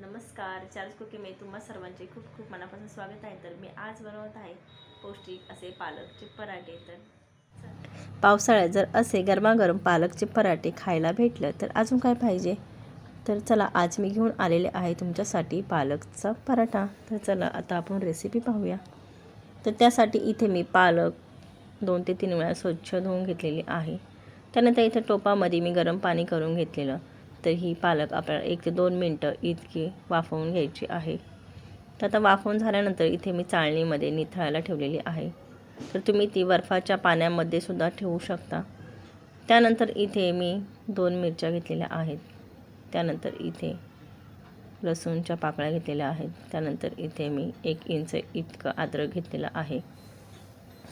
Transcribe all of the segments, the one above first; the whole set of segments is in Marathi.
नमस्कार चार्ज कुकीमध्ये तुम्हा सर्वांचे खूप खूप मनापासून स्वागत आहे. तर मी आज बनवत आहे पौष्टिक असे पालकचे पराठे. तर पावसाळ्यात जर असे गरमागरम पालकचे पराठे खायला भेटलं तर अजून काय पाहिजे? तर चला आज मी घेऊन आलेले आहे तुमच्यासाठी पालकचा पराठा. तर चला आता आपण रेसिपी पाहूया. तर त्यासाठी इथे मी पालक दोन ते तीन वेळा स्वच्छ धुवून घेतलेली आहे. त्यानंतर इथे टोपामध्ये मी गरम पाणी करून घेतलेलं. तर ही पालक आपल्याला एक ते दोन मिनटं इतकी वाफवून घ्यायची आहे. तर आता वाफवून झाल्यानंतर इथे मी चाळणीमध्ये निथळायला ठेवलेली आहे. तर तुम्ही ती बर्फाच्या पाण्यामध्ये सुद्धा ठेवू शकता. त्यानंतर इथे मी दोन मिरच्या घेतलेल्या आहेत. त्यानंतर इथे लसूणच्या पाकळ्या घेतलेल्या आहेत. त्यानंतर इथे मी एक इंच इतकं अद्रक घेतलेलं आहे.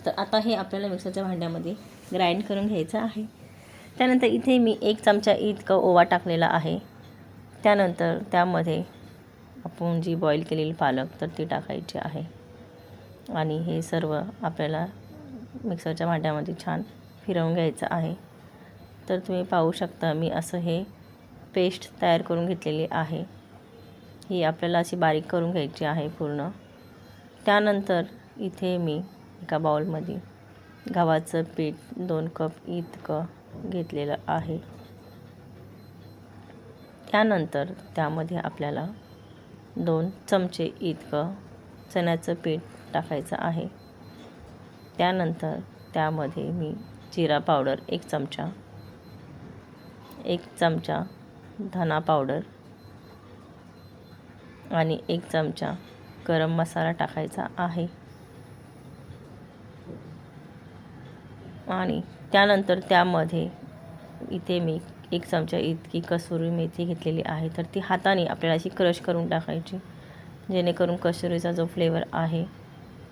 तर आता हे आपल्याला मिक्सरच्या भांड्यामध्ये ग्राइंड करून घ्यायचं आहे. त्यानंतर इथे मी एक चमचा इतकं ओवा टाकलेला आहे. त्यानंतर त्यामध्ये आपण जी बॉईल केलेली पालक तर ती टाकायची आहे. आणि हे सर्व आपल्याला मिक्सरच्या भांड्यामध्ये छान फिरवून घ्यायचं आहे. तर तुम्ही पाहू शकता मी असं हे पेस्ट तयार करून घेतलेली आहे. ही आपल्याला अशी बारीक करून घ्यायची आहे पूर्ण. त्यानंतर इथे मी एका बाउलमध्ये गव्हाचं पीठ दोन कप इतकं घेतलेलं आहे. त्यानंतर त्यामध्ये आपल्याला दोन चमचे इतकं चण्याचं पीठ टाकायचं आहे. त्यानंतर त्यामध्ये मी जिरा पावडर एक चमचा एक चमचा धना पावडर आणि एक चमचा गरम मसाला टाकायचा आहे. आणि त्यानंतर त्यामध्ये इथे मी एक चमचा इतकी कसुरी मेथी घेतलेली आहे. तर ती हाताने आपल्याला अशी क्रश करून टाकायची जेणेकरून कसुरीचा जो फ्लेवर आहे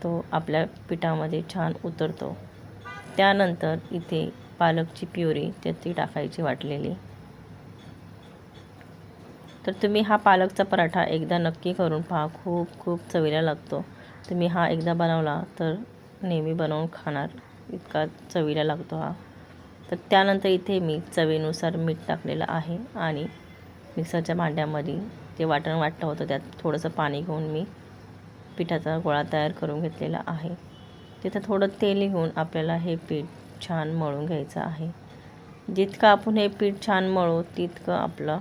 तो आपल्या पिठामध्ये छान उतरतो. त्यानंतर इथे पालकची प्युरी त्याची ती टाकायची वाटलेली. तर तुम्ही हा पालकचा पराठा एकदा नक्की करून पहा खूप खूप चवीला लागतो. तुम्ही हा एकदा बनवला तर नेहमी बनवून खाणार. इतका चवीला लागतो हा. तर त्यानंतर इथे मी चवीनुसार मीठ टाकलेलं आहे आणि मिक्सरच्या भांड्यामध्ये ते वाटण वाटलं होतं त्यात थोडंसं पाणी घेऊन मी पिठाचा गोळा तयार करून घेतलेला आहे. तिथं थोडं तेल घेऊन आपल्याला हे पीठ छान मळून घ्यायचं आहे. जितकं आपण हे पीठ छान मळू तितकं आपलं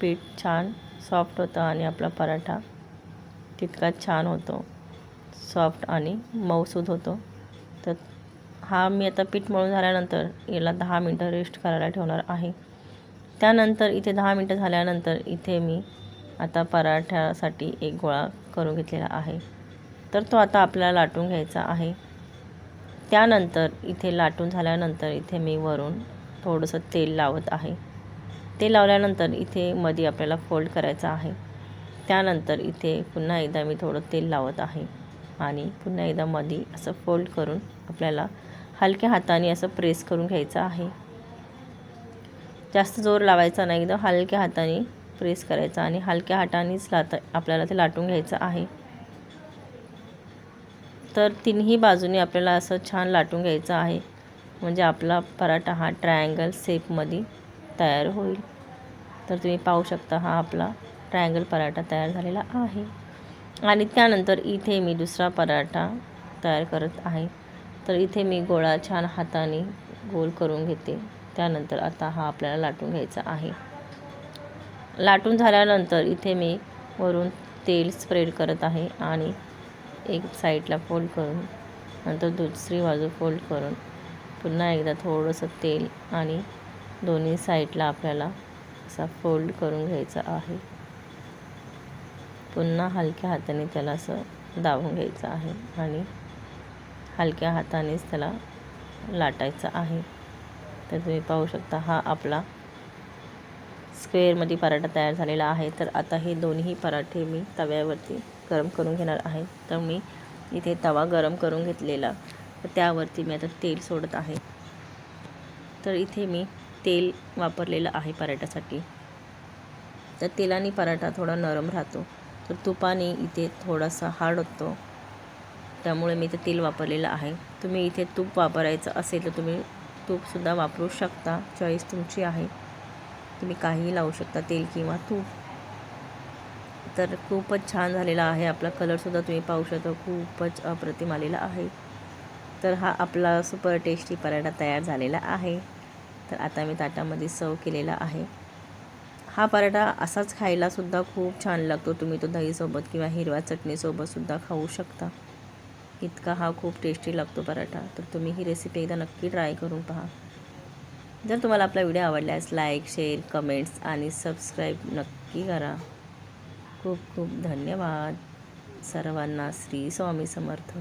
पीठ छान सॉफ्ट होतं आणि आपला पराठा तितकाच छान होतो. सॉफ्ट आणि मऊसूद होतो. तर हा मी आता पीठ मळून झाल्यानंतर याला दहा मिनटं रेस्ट करायला ठेवणार आहे. त्यानंतर इथे दहा मिनटं झाल्यानंतर इथे मी आता पराठ्यासाठी एक गोळा करून घेतलेला आहे. तर तो आता आपल्याला लाटून घ्यायचा आहे. त्यानंतर इथे लाटून झाल्यानंतर इथे मी वरून थोडंसं तेल लावत आहे. तेल लावल्यानंतर इथे मध्ये आपल्याला फोल्ड करायचं आहे. त्यानंतर इथे पुन्हा एकदा मी थोडं तेल लावत आहे. आणि पुन्हा एकदा मध्ये असं फोल्ड करून आपल्याला हलक्या हाताने असं प्रेस करून घ्यायचं आहे. जास्त जोर लावायचा नाही एकदम हलक्या हाताने प्रेस करायचा आणि हलक्या हातानेच लाता आपल्याला ते लाटून घ्यायचं आहे. तर तिन्ही बाजूने आपल्याला असं छान लाटून घ्यायचं आहे. म्हणजे आपला पराठा हा ट्रायंगल शेपमध्ये तयार होईल. तर तुम्ही पाहू शकता हा आपला ट्रायंगल पराठा तयार झालेला आहे. आणि त्यानंतर इथे मी दुसरा पराठा तयार करत आहे. तर इथे मी गोळा छान हाताने गोल करून घेते. त्यानंतर आता हा आपल्याला लाटून घ्यायचा आहे. लाटून झाल्यानंतर इथे मी वरून तेल स्प्रेड करत आहे आणि एक साईडला फोल्ड करून नंतर दुसरी बाजू फोल्ड करून पुन्हा एकदा थोडंसं तेल आणि दोन्ही साईडला आपल्याला असा फोल्ड करून घ्यायचा आहे. पुन्हा हलक्या हाताने त्याला असं दाबून घ्यायचं आहे आणि हलक्या हातानेच त्याला लाटायचं आहे. तर तुम्ही पाहू शकता हा आपला स्क्वेअरमध्ये पराठा तयार झालेला आहे. तर आता हे दोन्ही पराठे मी तव्यावरती गरम करून घेणार आहे. तर मी इथे तवा गरम करून घेतलेला. तर त्यावरती मी आता तेल सोडत आहे. तर इथे मी तेल वापरलेलं आहे पराठ्यासाठी. तर तेलाने पराठा थोडा नरम राहतो. तर तुपाने इथे थोडासा हार्ड होतो त्यामुळे मी इथे तेल वापरलेलं आहे. तुम्ही इथे तूप वापरायचं असेल तर तुम्ही तूपसुद्धा वापरू शकता. चॉईस तुमची आहे. तुम्ही काहीही लावू शकता तेल किंवा तूप. तर खूपच छान झालेला आहे. आपला कलरसुद्धा तुम्ही पाहू शकता. खूपच अप्रतिम आलेला आहे. तर हा आपला सुपर टेस्टी पराठा तयार झालेला आहे. तर आता मी ताटामध्ये सर्व केलेला आहे. हा पराठा असाच खायलासुद्धा खूप छान लागतो. तुम्ही तो दहीसोबत किंवा हिरव्या चटणीसोबतसुद्धा खाऊ शकता. इतका हा खूप टेस्टी लागतो पराठा. तर तुम्ही ही रेसिपी एकदा नक्की ट्राय करून पहा. जर तुम्हाला आपला व्हिडिओ आवडल्यास लाईक शेअर कमेंट्स आणि सबस्क्राईब नक्की करा. खूप खूप धन्यवाद. सर्वांना श्री स्वामी समर्थ.